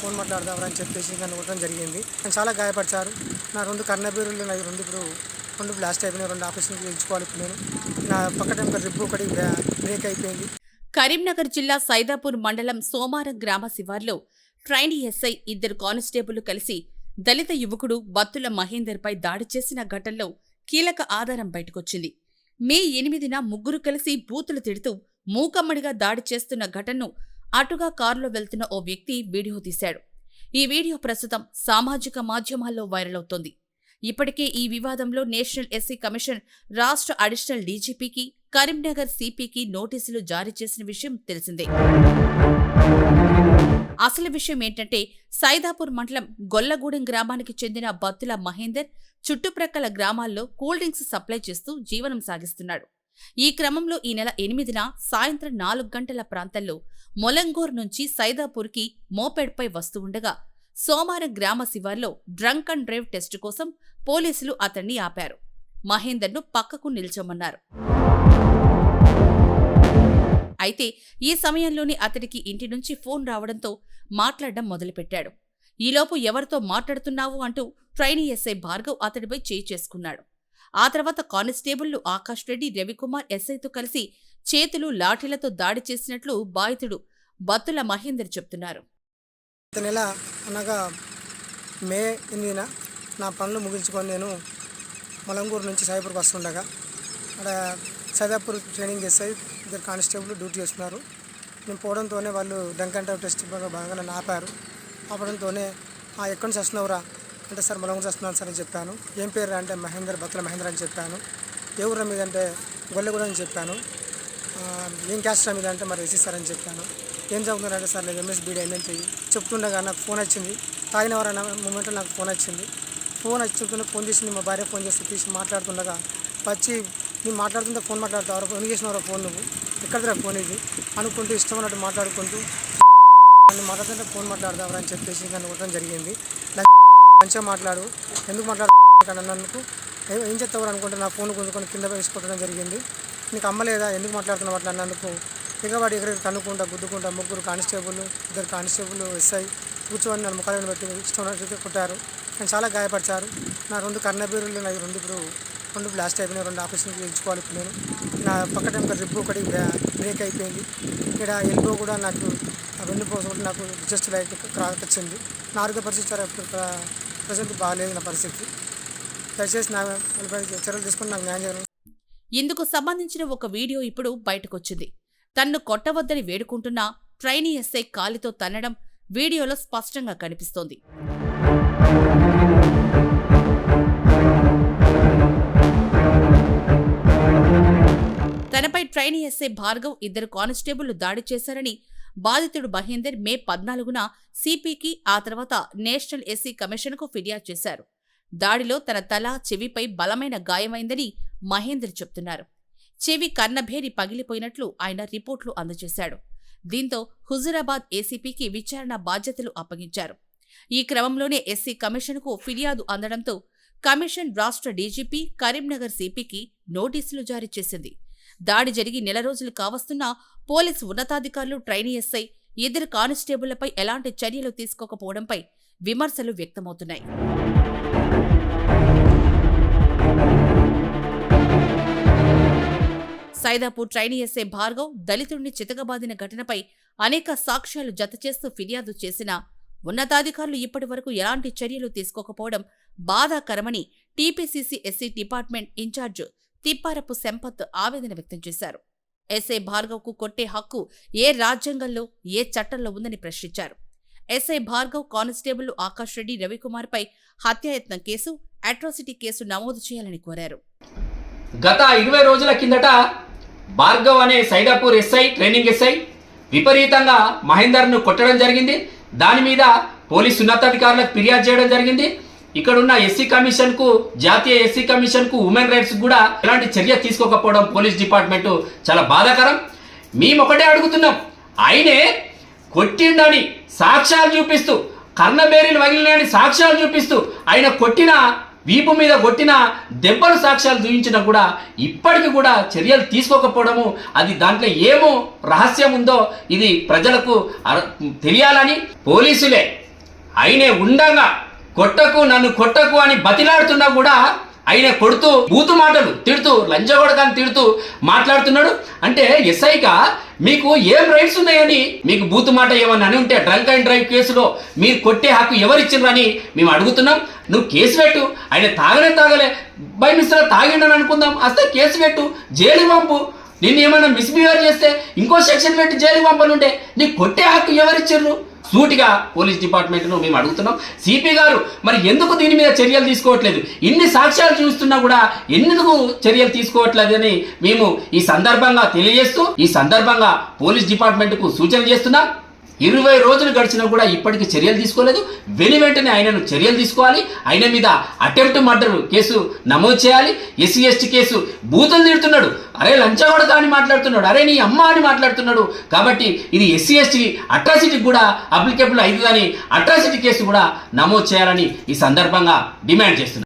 Phone మాట్లాడదామని అని చెప్పేసి నన్ను కొట్టడం జరిగింది. నేను చాలా గాయపరిచారు. నా రెండు కర్ణబీరులు నా రెండు ఇప్పుడు రెండు బ్లాస్ట్ అయిపోయినాయి రెండు ఆపరేషన్కి ఎంచుకోవాలి ఇప్పుడు నేను. నా పక్కన ఒక రిబ్బు ఒకటి బ్రేక్ అయిపోయింది. కరీంనగర్ జిల్లా సైదాపూర్ మండలం సోమారం గ్రామ శివార్లో ట్రైనీ ఎస్ఐ ఇద్దరు కానిస్టేబుల్ కలిసి దళిత యువకుడు బత్తుల మహేందర్పై దాడి చేసిన ఘటనలో కీలక ఆధారం బయటకొచ్చింది. మే ఎనిమిదిన ముగ్గురు కలిసి బూతులు తిడుతూ మూకమ్మడిగా దాడి చేస్తున్న ఘటనను అటుగా కారులో వెళ్తున్న ఓ వ్యక్తి వీడియో తీశాడు. ఈ వీడియో ప్రస్తుతం సామాజిక మాధ్యమాల్లో వైరల్ అవుతోంది. ఇప్పటికే ఈ వివాదంలో నేషనల్ ఎస్సీ కమిషన్ రాష్ట్ర అడిషనల్ డీజీపీకి కరీంనగర్ సిపికి నోటీసులు జారీ చేసిన విషయం తెలిసిందే. అసలు విషయం ఏంటంటే సైదాపూర్ మండలం గొల్లగూడెం గ్రామానికి చెందిన బత్తుల మహేందర్ చుట్టుప్రక్కల గ్రామాల్లో కూల్ డ్రింక్స్ సప్లై చేస్తూ జీవనం సాగిస్తున్నాడు. ఈ క్రమంలో ఈ నెల ఎనిమిదిన సాయంత్రం నాలుగు గంటల ప్రాంతంలో మొలంగూర్ నుంచి సైదాపూర్కి మోపెడ్పై వస్తూ ఉండగా సోమారం గ్రామ శివార్లో డ్రంక్ అండ్ డ్రైవ్ టెస్టు కోసం పోలీసులు అతన్ని ఆపారు. మహేందర్ను పక్కకు నిల్చోమన్నారు. అయితే ఈ సమయంలోనే అతడికి ఇంటి నుంచి ఫోన్ రావడంతో మాట్లాడడం మొదలుపెట్టాడు. ఈలోపు ఎవరితో మాట్లాడుతున్నావు అంటూ ట్రైనీ ఎస్ఐ భార్గవ్ అతడిపై చేయి చేసుకున్నాడు. ఆ తర్వాత కానిస్టేబుళ్ళు ఆకాష్ రెడ్డి రవికుమార్ ఎస్ఐతో కలిసి చేతులు లాఠీలతో దాడి చేసినట్లు బాధితుడు బత్తుల మహేందర్ చెప్తున్నారు. గత నెల అనగా మే ఎనిమిదిన నా పనులు ముగించుకొని నేను మలంగూరు నుంచి సాయిపూర్కి వస్తుండగా అక్కడ సైదాపూర్ ట్రైనింగ్ చేస్తే ఇద్దరు కానిస్టేబుల్ డ్యూటీ చేస్తున్నారు. నేను పోవడంతోనే వాళ్ళు డంకన్ టైప్ టెస్ట్ బాగా నన్ను ఆపారు. ఆపడంతోనే "ఆ, ఎక్కడి నుంచి వస్తున్నావురా? అంటే సార్ మలంగూరు వస్తున్నాను సార్ అని చెప్పాను. ఏం పేరు అంటే మహేందర్ బత్తుల మహేందర్ అని చెప్పాను. ఏ ఊర మీద? అంటే గొల్లగూడ అని చెప్పాను. ఏం క్యాష్ మీద అంటే మరి వేసిస్తారని చెప్పాను. ఏం చదువుతున్నారంటే సార్ లేదు ఎంఎస్ బీడీ ఎంఎన్ చెయ్యి చెప్తుండగా నాకు ఫోన్ వచ్చింది. తాగిన వారన్న మూమెంట్లో నాకు ఫోన్ వచ్చింది. ఫోన్ వచ్చి ఫోన్ చేసింది మా భార్య ఫోన్ చేసి తీసి మాట్లాడుతుండగా వచ్చి నేను మాట్లాడుతుంటే ఫోన్ మాట్లాడుతావు ఫోన్ చేసినవరా ఫోన్ నువ్వు? ఎక్కడిదిరా ఫోన్ ఇది? అనుకుంటూ ఇష్టం అన్నట్టు మాట్లాడుకుంటూ నన్ను మాట్లాడుతుంటే ఫోన్ మాట్లాడదావరా అని చెప్పేసి నన్ను కొట్టడం జరిగింది. నాకు మంచిగా మాట్లాడు. ఎందుకు మాట్లాడు అన్నందుకు "ఏం- చెప్తావు అనుకుంటే నా ఫోన్ గుంజుకొని కింద వేసి కొట్టడం జరిగింది. నీకు అమ్మలేదా ఎందుకు మాట్లాడుతున్నావు? అట్లా అన్నందుకు ఇకవాడి ఎక్కడికి తన్నుకుంటా గుద్దుకుంటా ముగ్గురు కానిస్టేబుల్ ఇద్దరు కానిస్టేబుల్ ఎస్ఐ కూర్చొని నన్ను ముఖాలను పెట్టి ఇష్టం కొట్టారు. నేను చాలా గాయపరిచారు. నా రెండు కర్ణబీరులు నా రెండు ఇప్పుడు రెండు బ్లాస్ట్ అయిపోయినాయి. రెండు ఆపరేషన్కి ఎంచుకోవాలి ఇప్పుడు నేను. నా పక్కన ఒక రిబ్బు ఒకటి బ్రేక్ అయిపోయింది. ఇక్కడ ఎల్బో కూడా నాకు ఆ వెన్నుపోస కూడా నాకు జస్ట్ లైట్ క్రాక్ వచ్చింది. నా ఆరోగ్య పరిస్థితి ప్రజెంట్ బాగాలేదు నా పరిస్థితి. దయచేసి నా చర్యలు తీసుకుని నాకు న్యాయం చేయాలి ఇందుకు సంబంధించిన ఒక వీడియో ఇప్పుడు బయటకొచ్చింది. తన్ను కొట్టవద్దని వేడుకుంటున్న ట్రైనీ ఎస్ఐ కాలితో తన్నడం వీడియోలో స్పష్టంగా కనిపిస్తోంది. తనపై ట్రైనీ ఎస్ఐ భార్గవ్ ఇద్దరు కానిస్టేబుళ్ళు దాడి చేశారని బాధితుడు మహేందర్ మే పద్నాలుగున సిపికి ఆ తర్వాత నేషనల్ ఎస్సీ కమిషన్కు ఫిర్యాదు చేశారు. దాడిలో తన తల చెవిపై బలమైన గాయమైందని మహేందర్ చెప్తున్నారు. చెవి కన్నభేరి పగిలిపోయినట్లు ఆయన రిపోర్ట్లు అందజేశాడు. దీంతో హుజురాబాద్ ఏసీపీకి విచారణ బాధ్యతలు అప్పగించారు. ఈ క్రమంలోనే ఎస్సీ కమిషన్కు ఫిర్యాదు అందడంతో కమిషన్ రాష్ట్ర డీజీపీ కరీంనగర్ సిపికి నోటీసులు జారీ చేసింది. దాడి జరిగి నెల రోజులు కావస్తున్నా పోలీసు ఉన్నతాధికారులు ట్రైనీ ఎస్ఐ ఇద్దరు కానిస్టేబుళ్ళపై ఎలాంటి చర్యలు తీసుకోకపోవడంపై విమర్శలు వ్యక్తమవుతున్నాయి. సైదాపూర్ ట్రైనీ ఎస్ఏ భార్గవ్ దళితుడిని చితకబాదిన ఘటనపై అనేక సాక్ష్యాలు జతచేస్తూ ఫిర్యాదు చేసిన ఉన్నతాధికారులు ఇప్పటి వరకు ఎలాంటి చర్యలు తీసుకోకపోవడం బాధాకరమని TPCC SC department incharge Thipparapu Sampath ఆవేదన వ్యక్తం చేశారు. ఎస్ఐ భార్గవ్కు కొట్టే హక్కు ఏ రాజ్యాంగంలో ఏ చట్టంలో ఉందని ప్రశ్నించారు. ఎస్ఐ భార్గవ్ కానిస్టేబుల్ ఆకాష్ రెడ్డి రవికుమార్పై హత్యాయత్నం కేసు అట్రాసిటీ కేసు నమోదు చేయాలని కోరారు. గత ఇరవై రోజుల కిందట భార్గవ్ అనే సైదాపూర్ ఎస్ఐ ట్రైనింగ్ ఎస్ఐ. విపరీతంగా మహేందర్ను కొట్టడం జరిగింది. దాని మీద పోలీసు ఉన్నతాధికారులకు ఫిర్యాదు చేయడం జరిగింది. ఇక్కడ ఉన్న ఎస్సీ కమిషన్కు జాతీయ ఎస్సీ కమిషన్కు ఉమెన్ రైట్స్ కూడా ఎలాంటి చర్య తీసుకోకపోవడం పోలీస్ డిపార్ట్మెంట్ చాలా బాధాకరం. మేము ఒకటే అడుగుతున్నాం. ఆయనే కొట్టిండని సాక్ష్యాలు చూపిస్తూ కర్ణబేరీలు వగిలినని సాక్ష్యాలు చూపిస్తూ ఆయన కొట్టిన వీపు మీద కొట్టిన దెబ్బలు సాక్ష్యాలు చూపించినా కూడా ఇప్పటికి కూడా చర్యలు తీసుకోకపోవడము అది దాంట్లో ఏమో రహస్యం ఉందో ఇది ప్రజలకు అర- తెలియాలని పోలీసులే. అయినే ఉండగా కొట్టకు నన్ను కొట్టకు అని బతిలాడుతున్నా కూడా ఆయన కొడుతూ బూతు మాటలు తిడుతూ లంచగొడకని తిడుతూ మాట్లాడుతున్నాడు. అంటే ఎస్ఐగా మీకు ఏం రైట్స్ ఉన్నాయని మీకు బూతు మాట ఏమని అని ఉంటే డ్రంక్ అండ్ డ్రైవ్ కేసులో మీరు కొట్టే హక్కు ఎవరిచ్చిండ్రని మేము అడుగుతున్నాం. నువ్వు కేసు పెట్టు ఆయన తాగలే తాగలే. బై మిస్టర్ తాగిండని అనుకుందాం. అస్తే కేసు పెట్టు జైలు పంపు. నిన్ను ఏమైనా మిస్బిహేవ్ చేస్తే ఇంకో సెక్షన్ పెట్టి జైలు పంపనుంటే నీకు కొట్టే హక్కు ఎవరిచ్చిర్రు? సూటిగా పోలీస్ డిపార్ట్మెంట్ను మేము అడుగుతున్నాం. సిపి గారు మరి ఎందుకు దీని మీద చర్యలు తీసుకోవట్లేదు? ఇన్ని సాక్ష్యాలు చూస్తున్నా కూడా ఎందుకు చర్యలు తీసుకోవట్లేదని మేము ఈ సందర్భంగా తెలియజేస్తూ ఈ సందర్భంగా పోలీస్ డిపార్ట్మెంట్కు సూచన చేస్తున్నాం. ఇరవై రోజులు గడిచినా కూడా ఇప్పటికీ చర్యలు తీసుకోలేదు. వెను వెంటనే ఆయనను చర్యలు తీసుకోవాలి. ఆయన మీద అటెంప్ట్ మర్డర్ కేసు నమోదు చేయాలి. ఎస్సీ ఎస్టీ కేసు బూతులు తిడుతున్నాడు. అరే లంచగొడక అని మాట్లాడుతున్నాడు. అరే నీ అమ్మ అని మాట్లాడుతున్నాడు. కాబట్టి ఇది ఎస్సీ ఎస్టీ అట్రాసిటీ కూడా అప్లికేబుల్ అవుతుందని అట్రాసిటీ కేసు కూడా నమోదు చేయాలని ఈ సందర్భంగా డిమాండ్ చేస్తున్నాడు